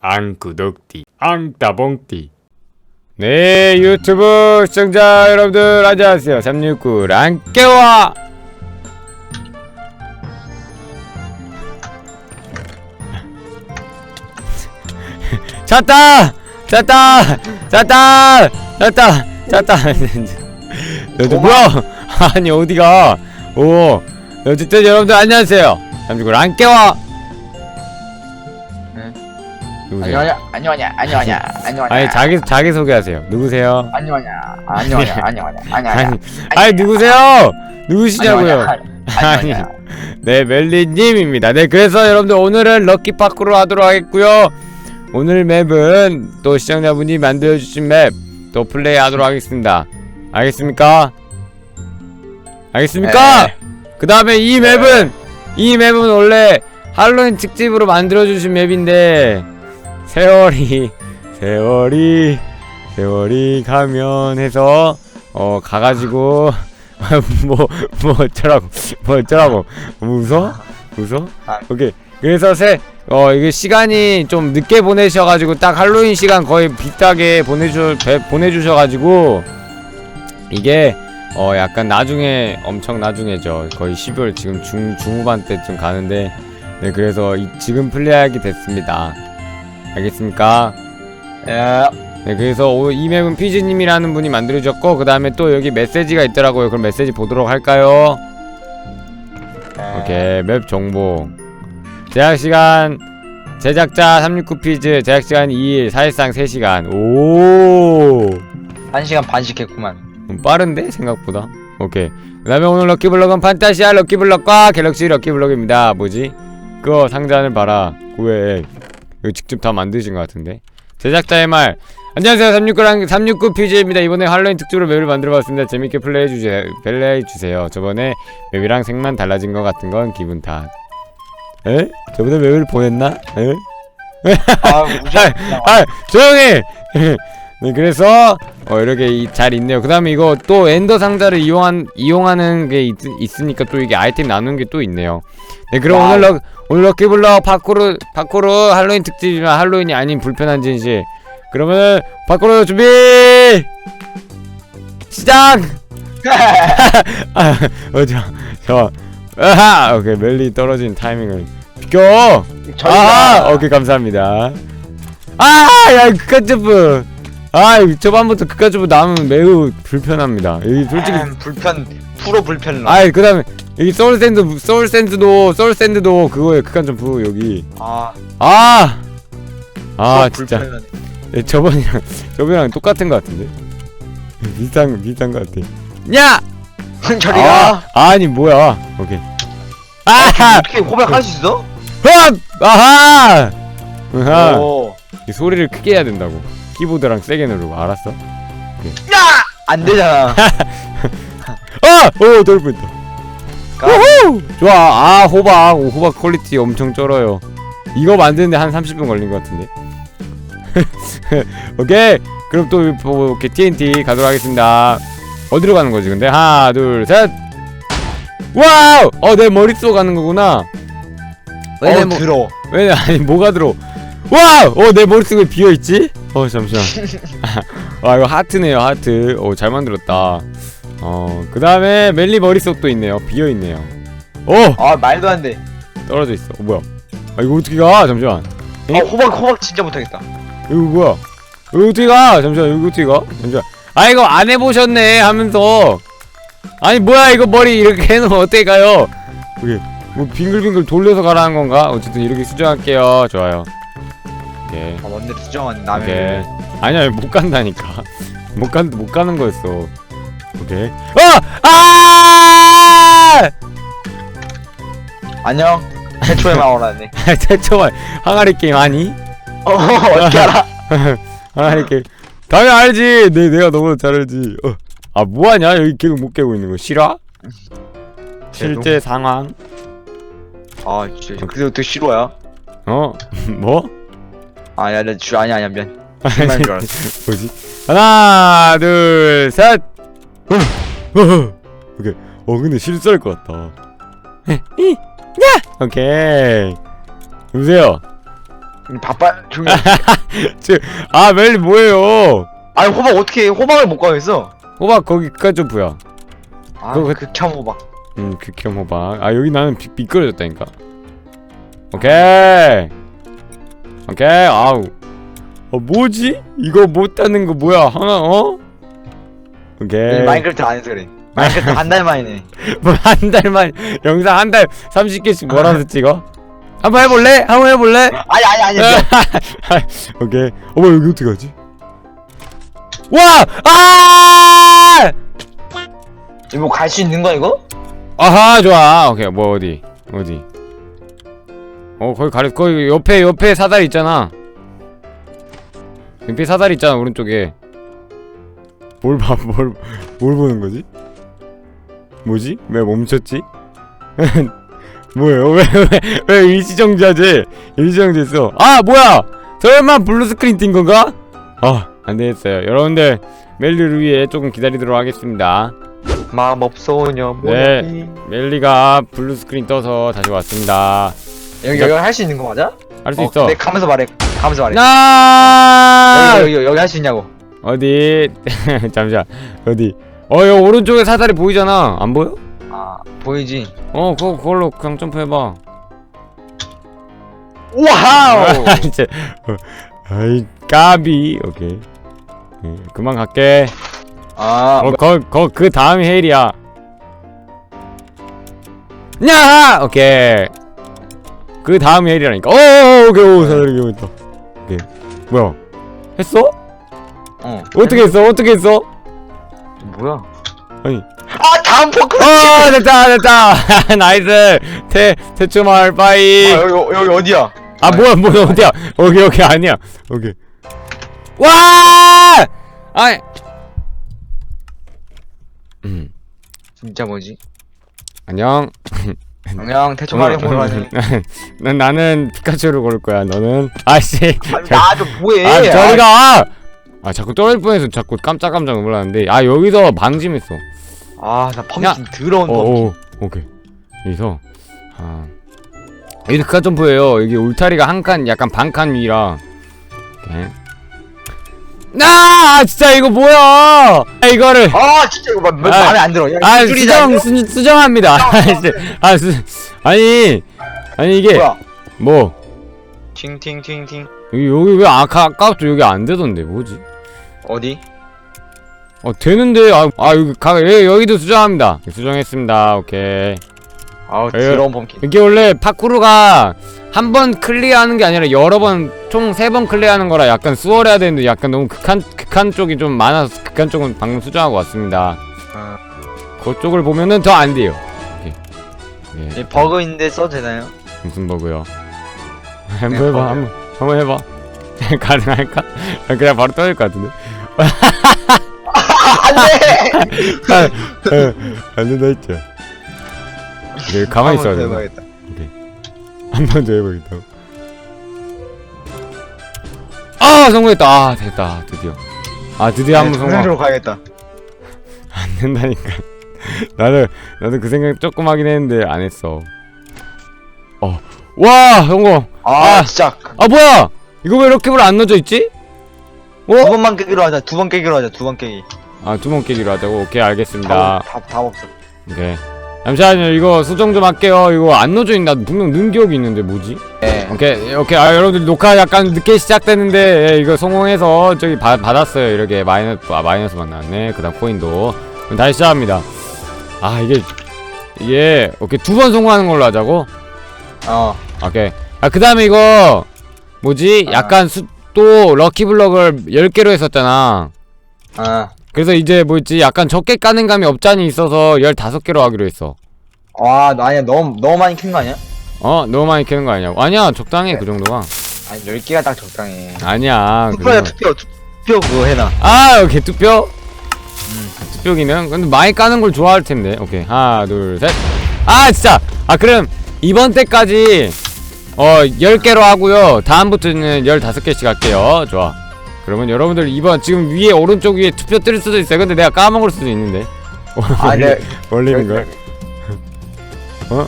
앙구독띠 앙따봉띠. 네 유튜브 시청자 여러분들 안녕하세요. 369 랑깨와. 찼다! 찼다! 찼다! 찼다! 찼다! 너도 뭐야 아니 어디가? 오 어쨌든 여러분들 안녕하세요. 369 랑깨와. 네. 누구세요? 안녕하냐 안녕하냐 안녕하냐 안녕하냐 아니 자기 자기 소개하세요. 누구세요? 안녕하냐 안녕하냐 안녕하냐 안녕하냐 아니 아니 누구세요? 누구시냐고요? 아니 안녕하냐 네 멜리님입니다. 네 그래서 여러분들 오늘은 럭키 파크로 하도록 하겠고요. 오늘 맵은 또 시청자분이 만들어주신 맵 또 플레이하도록 하겠습니다. 알겠습니까? 알겠습니까? 네. 그 다음에 이 맵은 이 맵은 원래 할로윈 특집으로 만들어주신 맵인데 세월이 세월이 세월이 가면 해서 어 가가지고 뭐뭐 어쩌라고 뭐 어쩌라고. 뭐 웃어 웃어 아. 오케이. 그래서 세 어 이게 시간이 좀 늦게 보내셔가지고 딱 할로윈 시간 거의 비슷하게 보내주 배- 보내주셔가지고 이게 어 약간 나중에 엄청 나중에죠. 거의 12월 지금 중 중후반 때쯤 가는데 네 그래서 이, 지금 플레이하게 됐습니다 알겠습니까? 예 네 그래서 오- 이 맵은 피즈님이라는 분이 만들어줬고 그 다음에 또 여기 메시지가 있더라고요. 그럼 메시지 보도록 할까요? 오케이 맵 정보. 제작시간 제작자 369피즈 제작시간 2일 사실상 3시간. 오! 한 시간 반씩 했구만. 음, 빠른데? 생각보다. 오케이. 그 다음에 오늘 럭키블럭은 판타시아 럭키블럭과 갤럭시 럭키블럭입니다. 뭐지? 그거 상자를 봐라. 왜 이거 직접 다 만드신 것 같은데. 제작자의 말. 안녕하세요. 369랑 369 퓨즈입니다. 이번에 할로윈 특집으로 맵을 만들어봤습니다. 재밌게 플레이해주세요. 플레이해주세요. 저번에 맵이랑 색만 달라진 것 같은 건 기분 탓. 에? 저번에 맵을 보냈나? 에? 아 무지 아 조용히! 네 그래서 어 이렇게 이- 잘 있네요. 그 다음에 이거 또 엔더 상자를 이용한 이용하는 게 있, 있으니까 또 이게 아이템 나누는 게 또 있네요. 네 그럼 와우. 오늘 럭 오늘 럭키블럭 파쿠르 파쿠르 할로윈 특집이지만 할로윈이 아닌 불편한 진실. 그러면 파쿠르 준비! 시작! 아 어저 저 아하! 오케이 멜리 떨어진 타이밍을 비켜! 아, 오케이 감사합니다. 아, 야 그깟 점프. 아, 초반부터 그깟 점프 나오면 매우 불편합니다. 여기 솔직히, 음, 불편 프로 불편러 아, 그다음에 여기 소울 샌드, 소울 샌드도, 소울 샌드도 그거예요. 극한 점프 여기. 아 아, 아 진짜. 예, 저번이랑 저번이랑 똑같은 것 같은데. 비슷한 비슷한 것 같아. 야, 저리가 아, 아니 뭐야? 오케이. 아하, 어떻게 고백할 수 있어? 헛, 아하. 오. 이 소리를 크게 해야 된다고 키보드랑 세게 누르고 알았어? 안 되잖아 아! 오! 돌 뻔했다 우후! 좋아 아 호박 오, 호박 퀄리티 엄청 쩔어요 이거 만드는데 한 30분 걸린 것 같은데 오케이 그럼 또 뭐, 이렇게 TNT 가도록 하겠습니다 어디로 가는 거지 근데 하나 둘 셋 와우! 어 내 머릿속 가는 거구나 왜 내어 머- 들어 왜 아니 뭐가 들어? 와우! 어 내 머릿속에 비어 있지? 어 잠시만. 아 이거 하트네요 하트. 오잘 만들었다. 어 그 다음에 멜리 머릿속도 있네요. 비어 있네요. 오 아 말도 안 돼 떨어져 있어. 어, 뭐야? 아 이거 어떻게 가? 잠시만. 아 호박 호박 진짜 못하겠다 이거 뭐야? 이거 어떻게 가? 잠시만 이거 어떻게 가? 잠시만. 아 이거 안 해보셨네 하면서. 아니 뭐야 이거 머리 이렇게 해놓으면 어떻게 가요? 이게 뭐 빙글빙글 돌려서 가라는 건가? 어쨌든 이렇게 수정할게요. 좋아요. 예. 아 뭔데 수정한 오케이. 남의 아니야 못 간다니까. 못 간 못 가는 거였어. 오케이. 어! 아! 안녕 최초의 마오라네 최초만 항아리 게임 아니? 어 어떻게 알아 항아리 게임. 당연 알지. 내 내가 너무 잘 알지. 어. 아 뭐하냐? 여기 계속 못 깨고 있는 거 싫어? 실제 상황. 아 진짜 그게 어떻게 싫어야 어? 뭐? 아야 나 주 아니 아니야 미안 실망인 줄 알았어 뭐지? 하나, 둘, 셋. 어, 어, 오케이. 어, 근데 실수할 것 같다. 이, 야, 오케이. 여보세요. 바빠 조용히 아 멜리 뭐예요? 아니 호박 어떻게 해? 호박을 못 가겠어? 호박 거기 까점프야 아 그거- 극혐 호박. 음 극혐 호박. 아 여기 나는 비, 미끄러졌다니까. 오케이. 오케이. 아우. 어 뭐지? 이거 못하는 거 뭐야? 하나 어 오케이 마인크래프트 안 해서 그래. 마인크래프트 한 달 만이네. 뭐한 달만 영상 한 달 30개씩 몰아서 찍어? 한번 해볼래? 한번 해볼래? 아니 아니 아니. 오케이. 어머 여기 어떻게 가지? 와 아! 이거 뭐 갈 수 있는 거야 이거? 아하 좋아. 오케이 뭐 어디 어디? 어 거기 가려 거기 옆에 옆에 사다리 있잖아. 옆에 사다리 있잖아 오른쪽에 뭘 봐 뭘 뭘 보는 거지? 뭐지? 왜 멈췄지? 뭐예요? 왜 왜 왜 일시정지하지? 일시정지했어. 아 뭐야! 설마 블루 스크린 띈 건가? 아 안 되겠어요. 여러분들 멜리를 위해 조금 기다리도록 하겠습니다. 마법 소녀 네. 멜리가 블루 스크린 떠서 다시 왔습니다. 여기 여기 할 수 있는 거 맞아? 할 수 어, 있어. 내 가면서 말해 가면서 말해. 나! 여기 여기 여기 할 수 있냐고 어디? 잠시만. 어디? 어, 여기 오른쪽에 사다리 보이잖아. 안 보여? 아 보이지? 어, 그거 그걸로 그냥 점프해봐. 와우 진짜. 어, 아이 까비. 오케이. 예, 그만 갈게. 아 어, 거, 거, 그 다음이 헤일이야. 야! 오케이. 그 다음이 헤일이라니까. 오, 오케이, 오, 사다리 개고 있다. 오케이. 뭐야? 했어? 어 어떻게 했어? 어떻게 했어? 뭐야 아니. 아 다음 포크 어, 됐다, 됐다. 나이스. 태, 태초마을 빠이. 아, 여기 여기 어디야 아, 뭐야, 뭐야, 어디야? 오케이, 오케이, 아니야. 오케이. 와! 아이. 음, 진짜 뭐지? 안녕. 그냥 태초마리 어, 호라니 난 나는 피카츄를 고를 거야. 너는 아씨. 나 좀 뭐해 아 저리가. 아 자꾸 떨어질 뻔해서 자꾸 깜짝깜짝 놀랐는데 아 여기서 방심했어. 아나 야. 펌킨 더러운 어, 펌킨 오 오케이. 여기서 아 여기 극화 점프예요. 여기 울타리가 한 칸 약간 반 칸 위라. 오케이. 아 진짜 이거 뭐야? 아, 이거를 아 진짜 이거 마, 마, 아, 마음에 안 들어 야, 아 수정 이거? 수, 수정합니다. 아. 아 수, 아니 아니 이게 뭐야 뭐 팅팅팅팅 여기 여기 왜 아까 아까부터 여기 안 되던데 뭐지? 어디? 어 되는데 아, 아 여기 가 예, 여기도 수정합니다. 수정했습니다. 오케이. 아우 에이. 더러운 펌킨 이게 원래 파쿠르가 한 번 클리어하는 게 아니라 여러 번 총 세 번 클리어하는 거라 약간 수월해야 되는데 약간 너무 극한 극한 쪽이 좀 많아서 극한 쪽은 방금 수정하고 왔습니다. 어. 그쪽을 보면은 더 안 돼요. 오케이. 예, 이 버그 있는데 써도 되나요? 무슨 버그요? 한번 해봐. 한번 한번 해봐. 가능할까? 그냥 바로 떨어질 것 같은데. 안돼 아, 안 된다 했죠. 네, 가만히 있어야 돼. 해봐야겠다 한번 더 해보겠다고. 아 성공했다. 아 됐다 드디어. 아 드디어 한 번 성공. 정상적으로 가야겠다 안 된다니까. 나는 나도 그 생각 조금 하긴 했는데 안 했어. 어. 와 성공. 아, 아. 진짜 아 뭐야? 이거 왜 이렇게 불안 넣어져 있지? 두 번만 깨기로 하자 두 번 깨기로 하자 두 번 깨기 아 두 번 깨기로 하자고. 오케이 알겠습니다. 답, 답, 답 없어 오케이. 잠시만요. 이거 수정 좀 할게요. 이거 안 넣어져 있나? 분명 넣은 기억이 있는데 뭐지? 네 오케이 오케이 아 여러분들 녹화 약간 늦게 시작됐는데 예, 이거 성공해서 저기 받, 받았어요 이렇게 마이너스 아 마이너스 만 나왔네 그 다음 코인도 그럼 다시 시작합니다 아 이게 이게 오케이 두 번 성공하는 걸로 하자고 어 오케이 아 그 다음에 이거 뭐지 아. 약간 수, 또 럭키블럭을 10개로 했었잖아 어. 그래서 이제 뭐지 약간 적게 까는 감이 없잖니 있어서 15개로 하기로 했어 와, 너 아니야. 너무 너무 많이 캔 거 아니야? 어 너무 많이 캐는 거 아니야 아니야 적당해 그 정도가 아니, 10개가 딱 적당해. 아니야 그 투표야, 정도. 투표. 투표 그거 해놔. 아 오케이 투표 투표 기능 근데 많이 까는 걸 좋아할 텐데 오케이 하나 둘셋아 진짜 아 그럼 이번 때까지 어 10개로 하고요. 다음부터는 15개씩 할게요. 좋아. 그러면 여러분들 이번 지금 위에 오른쪽 위에 투표 뜰 수도 있어요. 근데 내가 까먹을 수도 있는데. 아, 네. 올리는 거야? 어?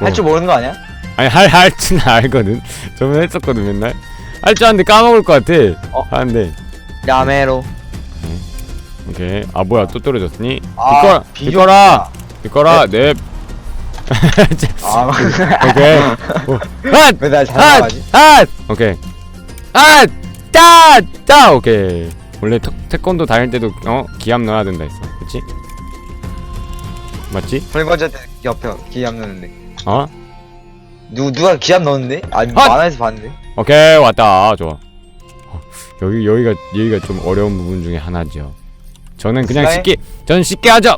할 줄 모르는 거 아니야? 아니 할 할 줄은 알거든. 저번에 했었거든 맨날. 할 줄 아는데 까먹을 것 같아. 어? 하는데. 야메로. 오케이. 아 뭐야. 또 떨어졌으니? 아, 비꺼라. 비꺼라. 비꺼라. 넵 아, 오케이 오, 핫! 왜날 핫! 잘나가지? 핫! 오케이 핫! 따! 따! 오케이 원래 태, 태권도 다닐 때도 어? 기합 넣어야 된다 했어 그치? 맞지? 설거지한테 옆에 기합 넣는데. 어? 누 누가 기합 넣었는데? 아니 아! 만화에서 봤는데. 오케이 왔다 좋아 어, 여기 여기가 여기가 좀 어려운 부분 중에 하나죠 저는 그냥 슬라임? 쉽게 저는 쉽게 하죠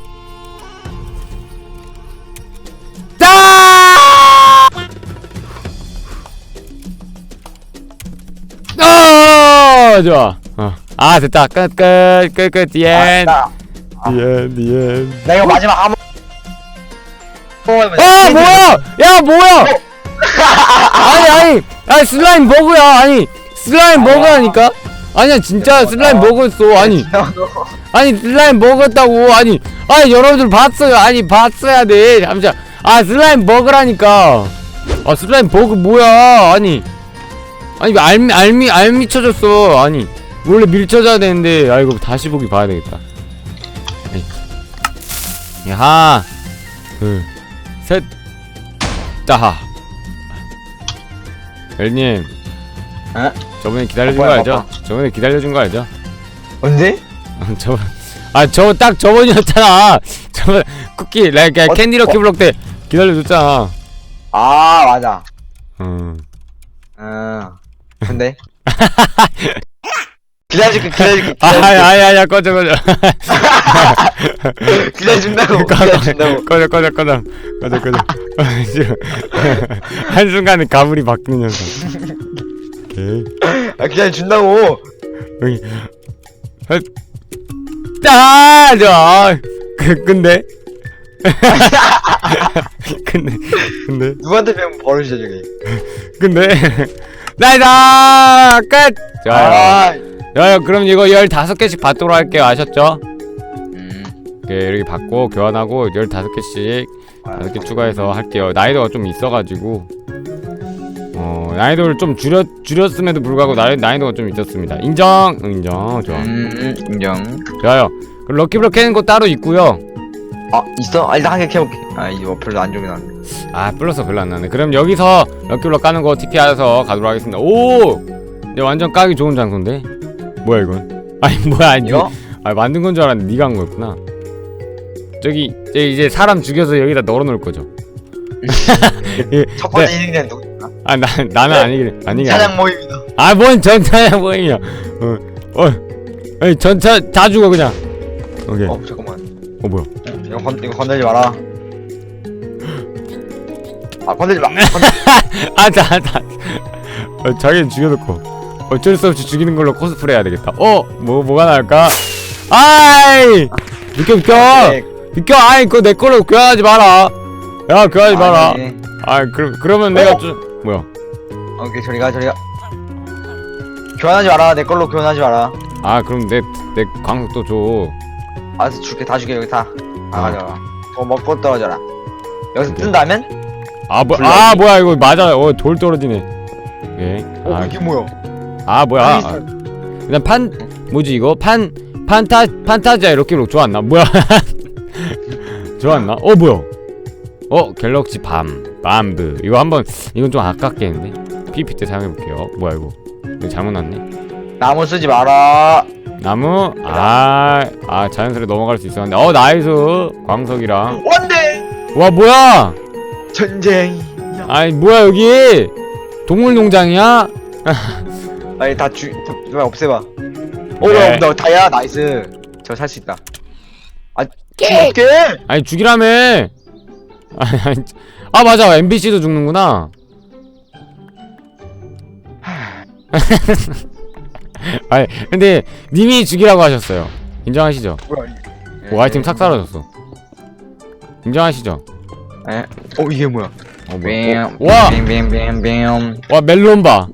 어 좋아. 어. 아 됐다. 끝끝끝끝. 디엔 아, 디엔 디엔 나 이거 마지막 한 번. 아 뭐야? 야 뭐야? 아니 아니. 아니 슬라임 버그야. 아니 슬라임 버그라니까? 아니야 진짜 슬라임 버그였어. 아니. 아니 슬라임 버그였다고. 아니 아니 여러분들 봤어요. 아니 봤어야 돼. 잠시만. 아 슬라임 버그라니까. 아 슬라임 버그 뭐야? 아니 아니 왜 알미 알미 알미 쳐졌어 아니 원래 밀 쳐져야 되는데 아 이거 다시 보기 봐야 되겠다 아니. 하나 둘셋 따하 열님 에? 저번에 기다려준 어, 거 알죠? 저번에 기다려준 거 알죠? 언제? 저번 아저 딱 저번이었잖아 저번 쿠키 라이크 어, 캔디 럭키 블록 때 기다려줬잖아 아 맞아. 음. 어. 근데? 기다려줄게 기다려줄게 아야 기다려줄게. 아야 아야 꺼져 꺼져. 기다려준다고 기다려준다고. 꺼져 꺼져 꺼져. 꺼져 꺼져. 한순간에 가물이 바뀌는 녀석. 오케이. 아 기다려준다고. 여기. 아 좋아 그 근데? 근데 근데? 누구한테 배운 버릇이야 저게 근데 나이다! 끝! 좋아요. 아 좋아요. 그럼 이거 15개씩 받도록 할게요. 아셨죠? 음. 이렇게 받고 교환하고 15개씩 아, 5개 추가해서 할게요. 난이도가 좀 있어가지고. 어 난이도를 좀 줄였, 줄였음에도 불구하고 나이, 난이도가 좀 있었습니다. 인정! 응, 인정. 좋아. 음 인정. 좋아요. 그럼 럭키블럭 캐는 거 따로 있고요 아 있어? 아 일단 한개 캐볼게. 아 이거 별로 안 좋게 나왔네 아 플러스 별로 안 나네. 그럼 여기서 럭키블럭 까는 거 TP 하서 가도록 하겠습니다. 오! 근데 완전 까기 좋은 장소인데? 뭐야 이건? 아니 뭐야 아니. 이거? 아 만든 건 줄 알았는데 네가 한 거였구나. 저기 이제 사람 죽여서 여기다 널어놓을 거죠. 첫 번째 희생자는 누구야? 아 나, 나는 아니긴 아니긴 사냥 모임이다. 아뭔 전차야 뭐야. 어, 어, 아니 전차 다 죽어 그냥. 오케이. 어, 어 잠깐만. 뭐야 이거 건 이거 건들지 마라. 아 건들지 마. 건들... 아자자 어, 자기는 죽여놓고 어쩔 수 없이 죽이는 걸로 코스프레 해야 되겠다. 어 뭐 뭐가 나올까? 아이! 비켜 비켜! 네, 비켜! 아이 그거 내 걸로 교환하지 마라. 야 교환하지 마라. 아니, 아 그럼 그러면 어? 내가 좀 뭐야? 오케이 저리 가 저리 가. 교환하지 마라. 내 걸로 교환하지 마라. 아 그럼 내 내 광석 또줘. 알아서 줄게. 다 줄게 여기 다 아. 아, 더 먹고 떨어져라 여기서. 뜬다면? 아, 뭐. 아 뭐야 이거 맞아. 어 돌 떨어지네. 오케이 어 아, 이게 뭐야? 아 뭐야. 아, 그냥 판 뭐지 이거? 판 판타 판타지아 이렇게 로 좋았나? 뭐야? 좋았나? 어 뭐야? 어 갤럭시 밤 밤브 이거 한번 이건 좀 아깝겠는데? PPT 때 사용해 볼게요. 뭐야 이거? 이거 잘못 났네. 나무 쓰지 마라 나무? 아 아 자연스레 넘어갈 수 있었는데. 어 나이스. 광석이랑. 원대! 와 뭐야? 전쟁. 아니 뭐야 여기? 동물 농장이야? 아니 다주 좀 없애봐. 네. 오나 다야 나이스. 저 살 수 있다. 아 어떡해? 아니 죽이라며. 아니, 아니 아 맞아. NPC도 죽는구나 아니 근데 님이 죽이라고 하셨어요 인정하시죠? 뭐야 이게 오 아이템 싹 사라졌어 인정하시죠? 에? 어 이게 뭐야 어, 뭐야? 뱀 어, 와! 뱀뱀뱀뱀 와 멜론바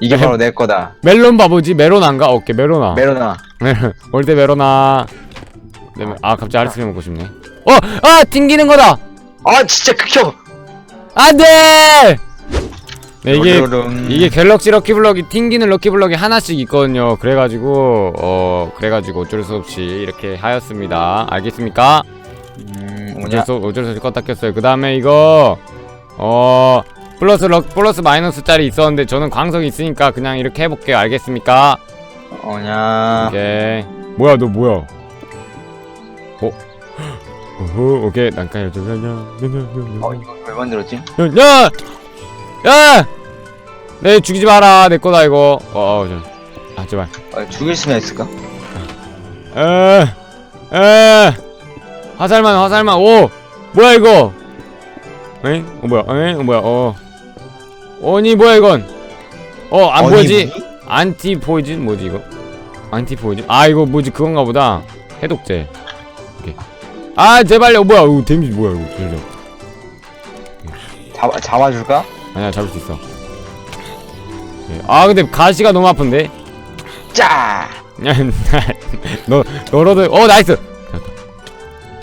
이게 바로 내 거다 멜론바 뭐지? 메로나인가? 오케이 메로나 메로나 메로 올때 메로나 네, 메- 아 갑자기 아이스크림 먹고 싶네 어! 아! 튕기는 거다! 아 진짜 극혐 안돼! 네 이게. 이게 갤럭시 럭키블럭이 튕기는 럭키블럭이 하나씩 있거든요 그래가지고 어 그래가지고 어쩔 수 없이 이렇게 하였습니다 알겠습니까? 음, 어쩔 뭐냐? 수 어쩔 수 없이 껐다 켰어요 그 다음에 이거 어 플러스 럭 플러스 마이너스 짜리 있었는데 저는 광석이 있으니까 그냥 이렇게 해볼게요 알겠습니까? 뭐냐? 오케이 뭐야 너 뭐야 어? 어허 오케이 난까지 어, 이거 왜 만들었지? 야! 야! 내 죽이지 마라 내 거다 이거 어어 저. 아 제발 어, 죽일 수나 있을까? 에, 에, 화살만, 화살만, 오, 뭐야 이거? 에? 어 뭐야? 에? 어 뭐야? 어, 아니 뭐야 이건? 어, 안 보이지? 안티 포이즌 뭐지 이거? 안티 포이즌? 아 이거 뭐지 그건가 보다. 해독제. 오케이. 아 제발요, 어, 뭐야? 이거 데미지 뭐야 이거? 진짜. 잡아 잡아 줄까? 아니야 잡을 수 있어. 오케이. 아 근데 가시가 너무 아픈데? 짜. 너 너로도 어 나이스.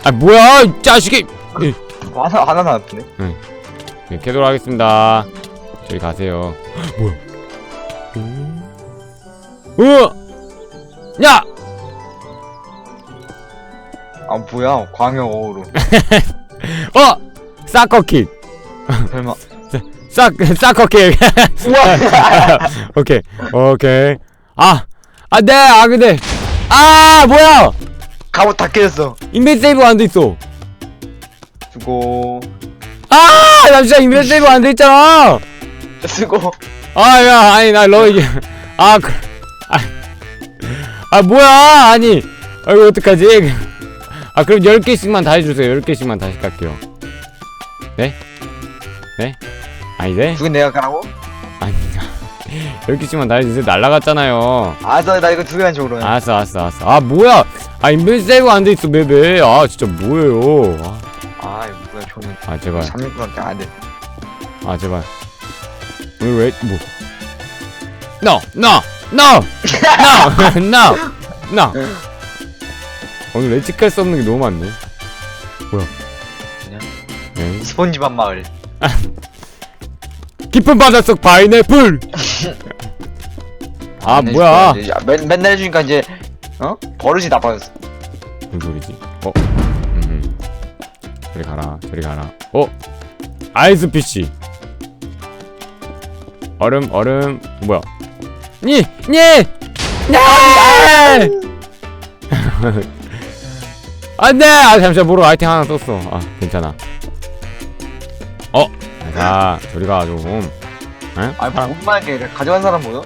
아 뭐야 이 자식이. 하나 하나 남았네. 네, 캐도록 하겠습니다. 저리 가세요. 뭐야? 어? 야! 아 뭐야? 광역 어우로. 어! 사커킥! 설마. 사, 사커킥! 우와. 오케이, 오케이. 아! 아, 네! 아, 근데! 아! 뭐야! 갑옷 다 깨졌어. 인벤 세이브가 안돼 있어! 수고. 아! 나 진짜 인벤 세이브가 안돼 있잖아! 수고. 아, 야, 아니, 나, 너, 이게, 아, 그, 아, 아, 뭐야, 아니, 아, 이거 어떡하지? 아, 그럼 10개씩만 다 해주세요. 10개씩만 다시 깔게요. 네? 네? 아니네? 죽은 내가 가라고? 아니, 10개씩만 다 해주세요. 날라갔잖아요. 알았어, 나 이거 두 개만 줘 그러면. 알았어, 알았어, 알았어. 아, 뭐야! 아, 인벤 세이브 안 돼 있어, 맵에. 아, 진짜 뭐예요. 아, 아, 이거 뭐야, 저는 아, 제발. 300분밖에 안 돼. 아, 제발. 오늘 왜, 뭐. No! No! No! No! No! No! 오늘 예측할 수 없는 게 너무 많네. 뭐야? 그냥? 네. 스폰지밥 마을. 깊은 바닷속 파인애플! 아, 맨날 뭐야? 해주니까 이제- 맨, 맨날 해주니까 이제, 어? 버릇이 나빠졌어. 무슨 소리지? 어? 음. 저리 가라, 저리 가라. 어? 아이스 피쉬. 얼음, 얼음, 뭐야? 니! 니! 네! 안 돼! 아, 잠시만, 모르 아이템 하나 떴어. 아, 괜찮아. 어? 자, 저리 가, 좀. 에? 아니, 뭐, 못만 이렇게 가져간 사람 뭐야?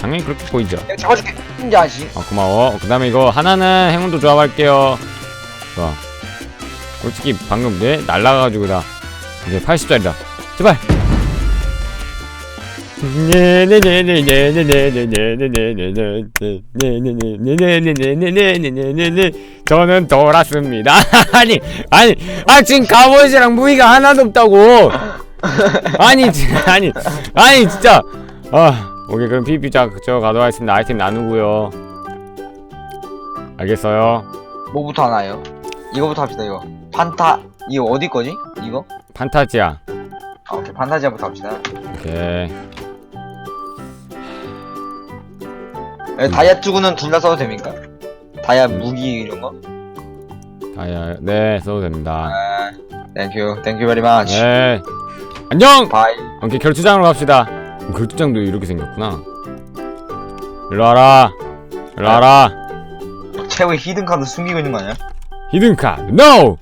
당연히 그렇게 보이죠. 내가 잡아줄게. 이 자식. 어 고마워 그 다음에 이거 하나는 행운도 조합할게요 좋아 솔직히 방금 내 날라가가지고 나 이제 80짜리다 제발 저는 돌았습니다 아니 아니 아 지금 갑옷이랑 무기가 하나도 없다고 아니 지- 아니 아니 진짜 아 오케이 그럼 PVP 자, 저 가도록 하겠습니다 아이템 나누고요 알겠어요 뭐부터 하나요? 이거부터 합시다, 이거. 판타, 이거 어디 거지? 이거? 판타지야 아, 오케이. 판타지아부터 합시다. 오케이 에, 다이아 투구는 둘 다 써도 됩니까? 다이아 무기 이런 거? 다이아 네 써도 됩니다. 아, 땡큐, 땡큐 베리 마치. 네. 안녕! 바이. 오케이 결투장으로 갑시다. 어, 결투장도 이렇게 생겼구나. 일로 와라. 일로 와라. 최후의 히든 카드 숨기고 있는 거 아니야? 히든 카드 NO!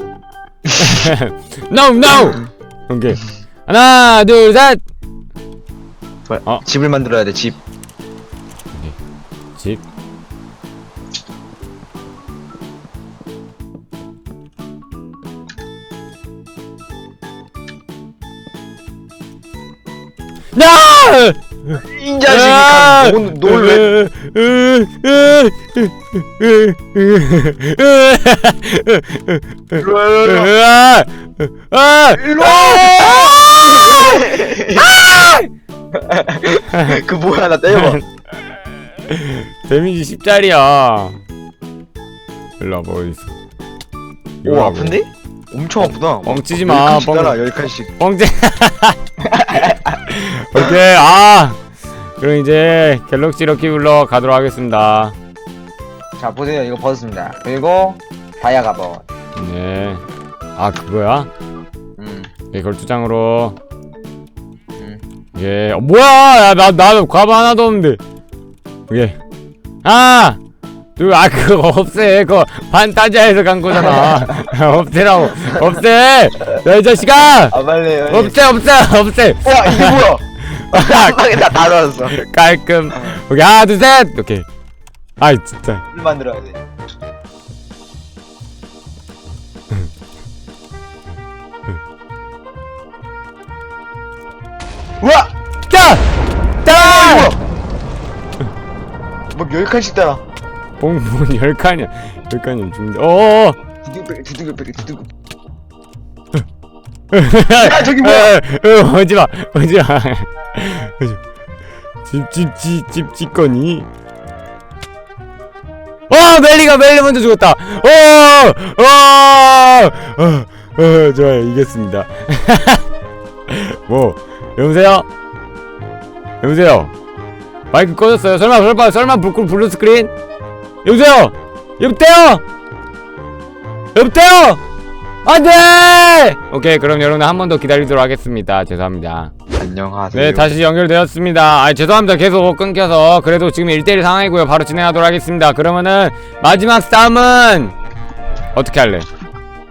NO NO! 오케이. 하나 둘 셋! 어. 집을 만들어야 돼, 집. 집 야! 이 자식이 논, 논 왜? 일로 와, 일로 와. 일로 와. 그 뭐야, 나 때려봐. 데미지 10짜리야 일로 와봐 어딨어 오, 아픈데? 엄청 아프다. 뻥치지 마, 뻥- 뻥. 열 칸씩. 뻥제 오케이 아. 그럼 이제 갤럭시 럭키블럭 가도록 하겠습니다. 자 보세요. 이거 벗었습니다. 그리고 다이아 갑옷 네아 그거야? 음, 예 걸투장으로. 음. 예 어, 뭐야! 야 나 나도 가방 하나도 없는데! 그, 아, 그거 없애. 그거 판타지아에서 간 거잖아. 없애라고. 없애! 야, 이 자식아! 아 빨리 빨리 없애, 없애, 없애! 와 이게 뭐야 깜빡이 다다 넣었어 깔끔. 오케이, 하나, 둘, 셋! 오케이. 아이, 진짜. 물 만들어야 돼 우와 자! 자! 뭐 열칸씩 따라 봉봉 열 칸이야. 열 칸이면 죽는데. 어어어! 두둥백 두둥백 두둥 야 저기 뭐야 어, 오지 마, 오지 마. 집, 집, 집, 집, 집거니. 어, 멜리가 멜리 먼저 죽었다. 어, 어, 어, 어, 좋아요, 이겼습니다. 뭐, 여보세요? 여보세요? 마이크 꺼졌어요. 설마, 설마, 설마 불, 블루 스크린? 여보세요? 여보세요? 여보세요? 안 돼! 오케이, 그럼 여러분 한 번 더 기다리도록 하겠습니다. 죄송합니다. 안녕하세요 네, 다시 연결되었습니다. 아, 죄송합니다. 계속 끊겨서. 그래도 지금 1대1 상황이고요. 바로 진행하도록 하겠습니다. 그러면은, 마지막 싸움은, 어떻게 할래?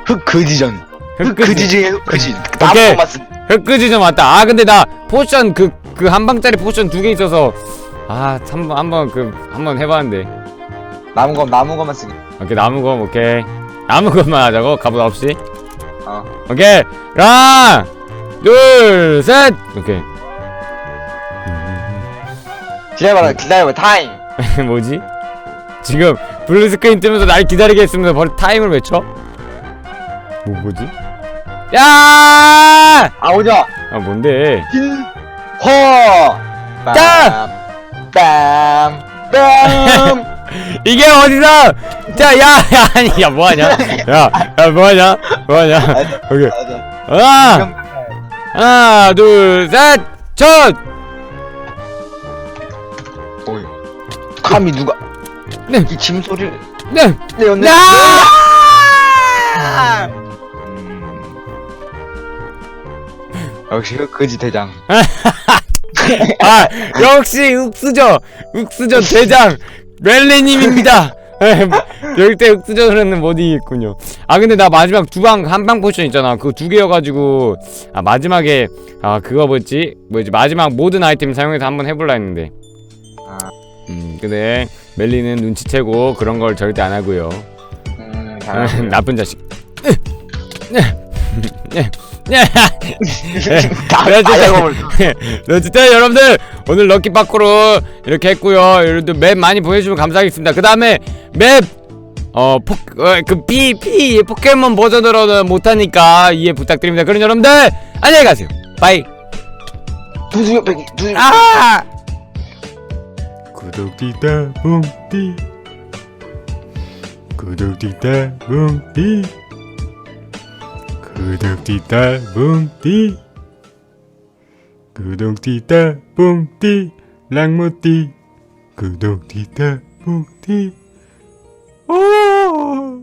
흑그지전 흑그지 중에 흑그지 오케이. 나무 맛은 흑그지 좀 왔다. 아, 근데 나 포션, 그, 그 한 방짜리 포션 두 개 있어서, 아, 한 번, 한 번, 그, 한 번 해봤는데. 나무 검 나무 검만 쓰기 오케이, 나무검, 오케이. 나무검만 하자고? 갑옷 없이? 어 오케이. 하나, 둘, 셋! 오케이. 기다려봐 기다려봐 타임 뭐지? 지금 블루 스크린 뜨면서 날 기다리게 했으면서 바로 타임을 외쳐? 뭐 뭐지? 야! 아 오자 아 뭔데? 힐허 땀! 빰 빰 빰 이게 어디서? 자, 야, 야, 아니, 야, 뭐하냐? 야, 야, 뭐하냐? 뭐하냐? 오케이. 하나, 하나, 둘, 셋, 첫! 오이 감히 누가 네. 이 짐소리를 네! 내었네 야! 역시 흑그지 대장 아, 역시 흑수저, 흑수저 대장 멜리님입니다. 절대 흑수저는 못 이기겠군요. 아 근데 나 마지막 두 방 한 방 포션 있잖아. 그거 두 개여가지고 아 마지막에 아 그거 뭐지? 뭐지? 마지막 모든 아이템 사용해서 한번 해볼라 했는데. 아. 음 근데 멜리는 눈치채고 그런 걸 절대 안 하고요. 음 나쁜 자식. 네. 다이아검을 네, 어쨌든 여러분들 오늘 럭키 파크로 이렇게 했고요. 여러분들 맵 많이 보여주시면 감사하겠습니다. 그 다음에 맵 어, 포, 어, 그, 피, 피, 포켓몬 버전으로는 못하니까 이해 부탁드립니다. 그럼 여러분들, 안녕히 가세요. 바이. 두두백이 두두 아! 구독디다 뭉디. 구독디다 뭉디. 구독 뒤따 뭉띠. 구독 뒤따 뭉띠 랑무띠. 구독 뒤따 뭉띠. 오 어!